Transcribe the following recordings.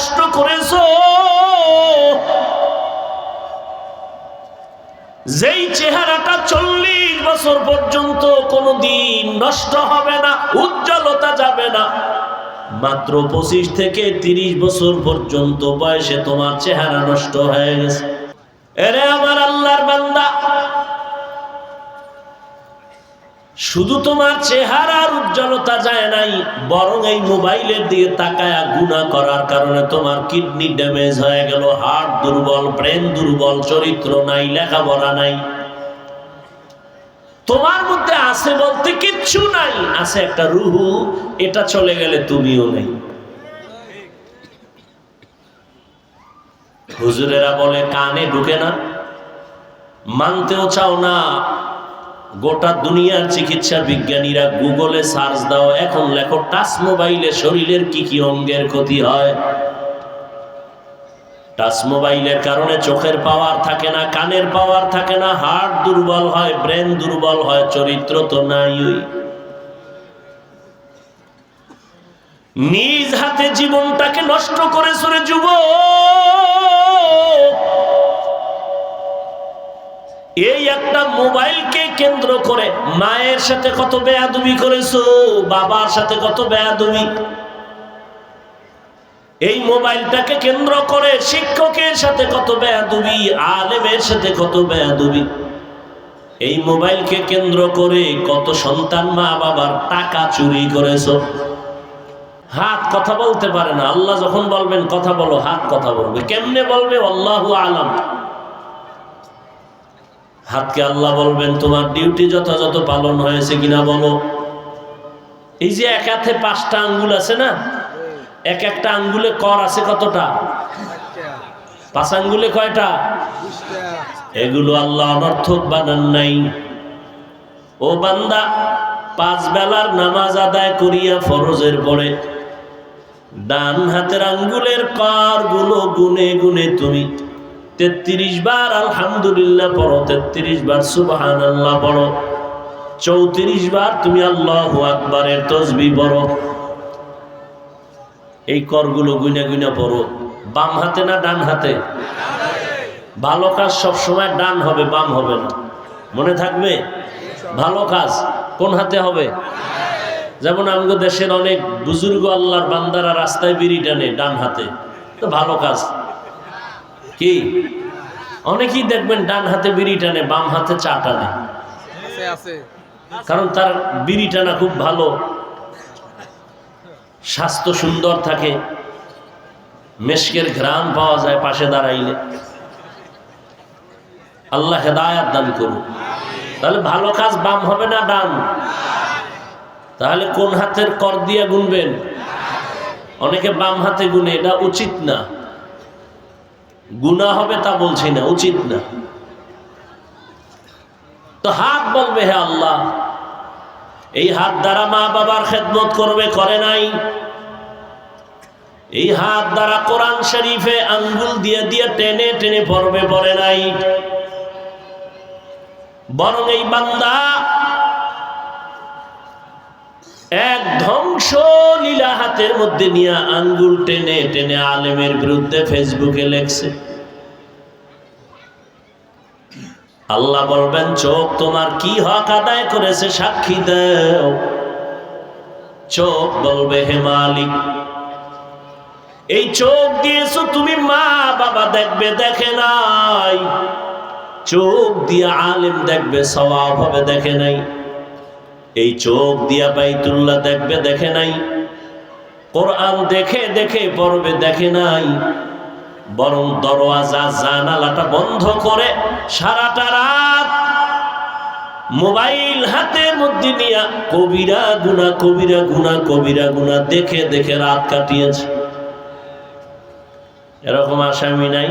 নষ্ট করেছ? যেই চেহারাটা চল্লিশ বছর পর্যন্ত কোনোদিন নষ্ট হবে না, উজ্জ্বলতা যাবে না, মাত্র পঁচিশ থেকে তিরিশ বছর পর্যন্ত বয়সে তোমার চেহারা নষ্ট হয়ে গেছে। এরে আমার আল্লাহর বান্দা শুধু তোমার চেহারার উজ্জ্বলতা যায় নাই, বরং এই মোবাইলের দিকে তাকায়া গুণা করার কারণে তোমার কিডনি ড্যামেজ হয়ে গেল হার্ট দুর্বল, ব্রেন দুর্বল, চরিত্র নাই, লেখাপড়া নাই। তোমার মধ্যে আছে বলতে কিচ্ছু নাই, আছে একটা রুহু, এটা চলে গেলে তুমিও নেই। হুজুরেরা বলে, কানে ঢুকে না, মানতেও চাও না গোটা দুনিয়ার চিকিৎসা বিজ্ঞানীরা গুগলে সার্চ দাও, এখন লেখো, টাচ মোবাইলে শরীরের কি কি অঙ্গের ক্ষতি হয়? টাচ মোবাইলের কারণে চোখের পাওয়ার থাকে না, কানের পাওয়ার থাকে না, হার্ট দুর্বল হয়, ব্রেন দুর্বল হয়, চরিত্র তো নাই নিজ হাতে জীবনটাকে নষ্ট করে সরে যুব এই একটা মোবাইলকে কেন্দ্র করে মায়ের সাথে কত বেয়াদুবি করেছ, বাবার সাথে কত বেয়াদুবি? এই মোবাইলটাকে কেন্দ্র করে শিক্ষকের সাথে কত বেয়াদুবি, আলেমের সাথে কত বেয়াদুবি? এই মোবাইলকে কেন্দ্র করে কত সন্তান মা বাবার টাকা চুরি করেছ? হাত কথা বলতে পারে না। আল্লাহ যখন বলবেন, কথা বলো, হাত কথা বলবে। কেমনে বলবে? আল্লাহ আলাম। হাতকে আল্লাহ বলবেন, তোমার ডিউটি যথাযথ পালন হয়েছে কিনা বলো? এই যে এক হাতে পাঁচটা আঙ্গুল আছে না, এক একটা আঙ্গুলে কর আছে কতটা? পাঁচ আঙ্গুলে কয়টা? এগুলো আল্লাহ অনর্থক বানান নাই। ও বান্দা, পাঁচ বেলার নামাজ আদায় করিয়া ফরজের পরে ডান হাতের আঙ্গুলের করগুলো গুনে গুনে তুমি তেত্রিশ বার আলহামদুলিল্লাহ পড়ো, তেত্রিশ বার সুবাহান আল্লাহ পড়ো, চৌত্রিশ বার তুমি আল্লাহ আকবারের তসবি পড়ো। এই করগুলো গুনে গুনে পড়ো, বাম হাতে না ডান হাতে? ভালো কাজ সব সময় ডান হবে, বাম হবে না। মনে থাকবে? ভালো কাজ কোন হাতে হবে? যেমন আমাদের দেশের অনেক বুজুর্গ আল্লাহর বান্দারা রাস্তায় বিড়ি টানে ডান হাতে, তো ভালো কাজ। কি? অনেকেই দেখবেন ডান হাতে বিড়ি টানে বাম হাতে চা টানে। কারণ তার বিড়ি টানা খুব ভালো। স্বাস্থ্য সুন্দর থাকে। মেশকের ঘ্রাণ পাওয়া যায় পাশে দাঁড়াইলে। আল্লাহ হেদায়াত দান করুন তাহলে ভালো কাজ বাম হবে না ডান? তাহলে কোন হাতের কর দিয়ে গুনবেন? অনেকে বাম হাতে গুনে এটা উচিত না। গুণা হবে তা বলছি না, উচিত না। তো হাত বলবে হে আল্লাহ, এই হাত দ্বারা মা বাবার খেদমত করবে, করে নাই। এই হাত দ্বারা কোরআন শরীফে আঙ্গুল দিয়ে দিয়ে টেনে টেনে পড়বে, পড়ে নাই। বরং এই বান্দা এক ধ্বংস লীলা হাতের মধ্যে নিয়ে আঙ্গুল টেনে টেনে আলেমের বিরুদ্ধে ফেসবুকে লেখছে। আল্লাহ বলবেন, চোখ তোমার কি হক আদায় করেছে সাক্ষী দেও। চোখ বলবে, হে মালিক, এই চোখ দিয়েছ তুমি মা, বাবা দেখবে, দেখে নাই। চোখ দিয়ে আলেম দেখবে, সওয়াব হবে, দেখে নাই। এই চোখ দিয়া বাইতুল্লাহ দেখবে, দেখে নাই। কোরআন দেখে দেখে পড়বে, দেখে নাই। বরং দরওয়াজা, জানালাটা বন্ধ করে সারাটা রাত মোবাইল হাতের মধ্যে নিয়ে কবিরা গুনা কবিরা গুনা কবিরা গুনা দেখে দেখে রাত কাটিয়েছে। এরকম আসামি নাই।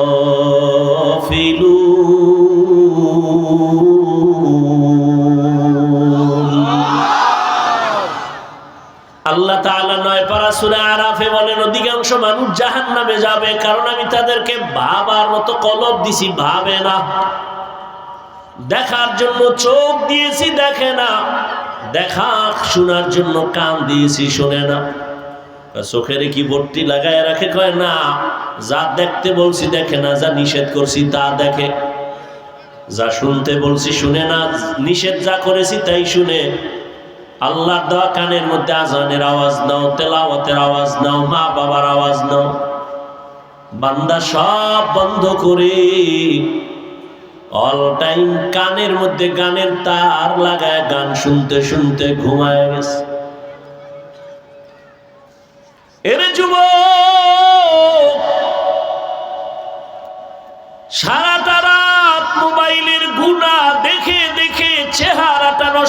আল্লাহ তাআলা নয় পারা সূরা আরাফে বলেন, অধিকাংশ মানুষ জাহান্নামে যাবে, কারণ আমি তাদেরকে ভাবার মতো কলব দিছি, ভাবে না। দেখার জন্য চোখ দিয়েছি, দেখে না। দেখা, শোনার জন্য কান দিয়েছি, শোনে না। চোখের কি ভর্তি লাগায় রাখে, কয় না। যা দেখতে বলছি দেখে না, যা নিষেধ করছি তা দেখে। যা শুনতে বলছি শুনে না, নিষেধ যা করেছি তাই শুনে। আল্লাহর দেওয়া কানের মধ্যে আজানের আওয়াজ নাও, তেলাওয়াতের আওয়াজ নাও, মা বাবার আওয়াজ নাও। বান্দা সব বন্ধ করে। অল টাইম কানের মধ্যে গানের তার লাগায়, গান শুনতে শুনতে ঘুমায় গেছে। এর যুব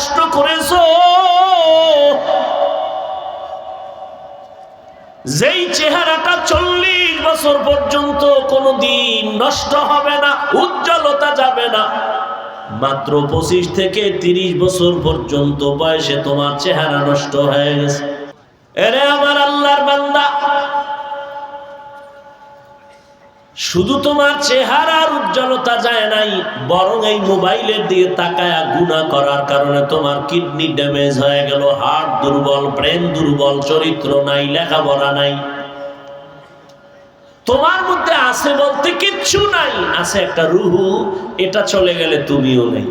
নষ্ট করেছ? যেই চেহারাটা চল্লিশ বছর পর্যন্ত কোনোদিন নষ্ট হবে না, উজ্জ্বলতা যাবে না, মাত্র পঁচিশ থেকে তিরিশ বছর পর্যন্ত বয়সে তোমার চেহারা নষ্ট হয়ে গেছে। এরে আমার আল্লাহর বান্দা শুধু তোমার চেহারার উজ্জ্বলতা যায় নাই, বরং এই মোবাইলের দিকে তাকায়া গুণা করার কারণে তোমার কিডনি ড্যামেজ হয়ে গেল হার্ট দুর্বল, ব্রেন দুর্বল, চরিত্র নাই, লেখাপড়া নাই। তোমার মধ্যে আছে বলতে কিচ্ছু নাই, আছে একটা রুহু, এটা চলে গেলে তুমিও নেই।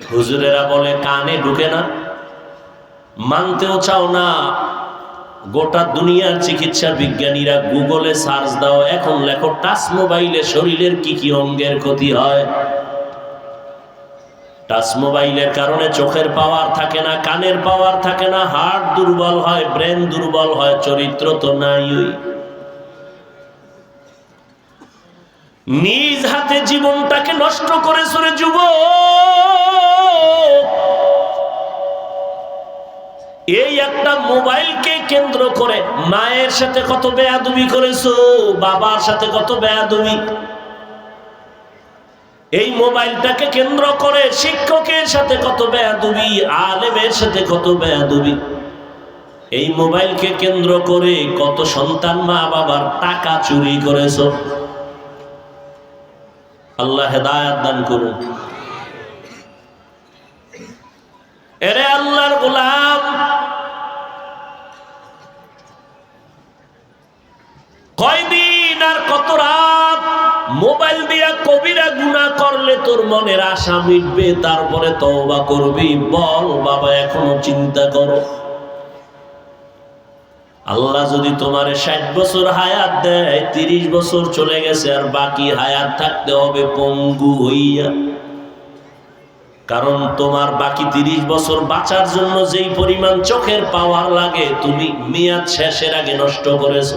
হুজুরেরা বলে, কানে ঢুকে না, মানতেও চাও না গোটা দুনিয়ার চিকিৎসা বিজ্ঞানীরা গুগলে সার্চ দাও, এখন লেখো, টাচ মোবাইলে শরীরের কি কি অঙ্গের ক্ষতি হয়? টাচ মোবাইলের কারণে চোখের পাওয়ার থাকে না, কানের পাওয়ার থাকে না, হার্ট দুর্বল হয়, ব্রেন দুর্বল হয়, চরিত্র তো নাই নিজ হাতে জীবনটাকে নষ্ট করে সরে যুব এই একটা মোবাইলকে কেন্দ্র করে মায়ের সাথে কত বেয়াদুবি করেছ, বাবার সাথে কত বেয়াদুবি? এই মোবাইলটাকে কেন্দ্র করে শিক্ষকের সাথে কত বেয়াদুবি, আলেমের সাথে কত বেয়াদুবি? এই মোবাইলকে কেন্দ্র করে কত সন্তান মা বাবার টাকা চুরি করেছ? আল্লাহ হেদায়াত দান করুন। এরে আল্লাহর গোলাম! মনের আশা মিটবে, তারপরে তওবা করবি। বল, বাবা, এখনও চিন্তা করো। আল্লাহ যদি তোমার ষাট বছর হায়াত দেয়, তিরিশ বছর চলে গেছে, আর বাকি হায়াত থাকতে হবে পঙ্গু হইয়া। কারণ তোমার বাকি তিরিশ বছর বাঁচার জন্য যেই পরিমাণ চোখের পাওয়ার লাগে, তুমি মেয়াদ শেষের আগে নষ্ট করেছ।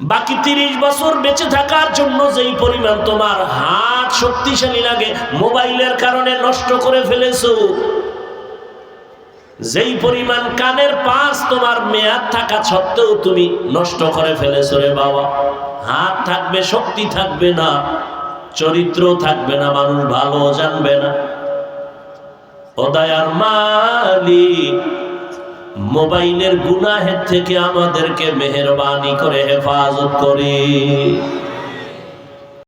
বাকি তিরিশ বছর বেঁচে থাকার জন্য যেই পরিমাণ তোমার হাত শক্তিশালী লাগে, মোবাইলের কারণে নষ্ট করে ফেলেছো। যেই পরিমাণ কানের পাশ তোমার মেয়াদ থাকা সত্ত্বেও তুমি নষ্ট করে ফেলেছো রে বাবা। হাত থাকবে, শক্তি থাকবে না, চরিত্র থাকবে না, মানুষ ভালো জানবে না। ওদায়ার মালিক মোবাইলের গুনাহের থেকে আমাদেরকে মেহরবানি করে হেফাজত করে।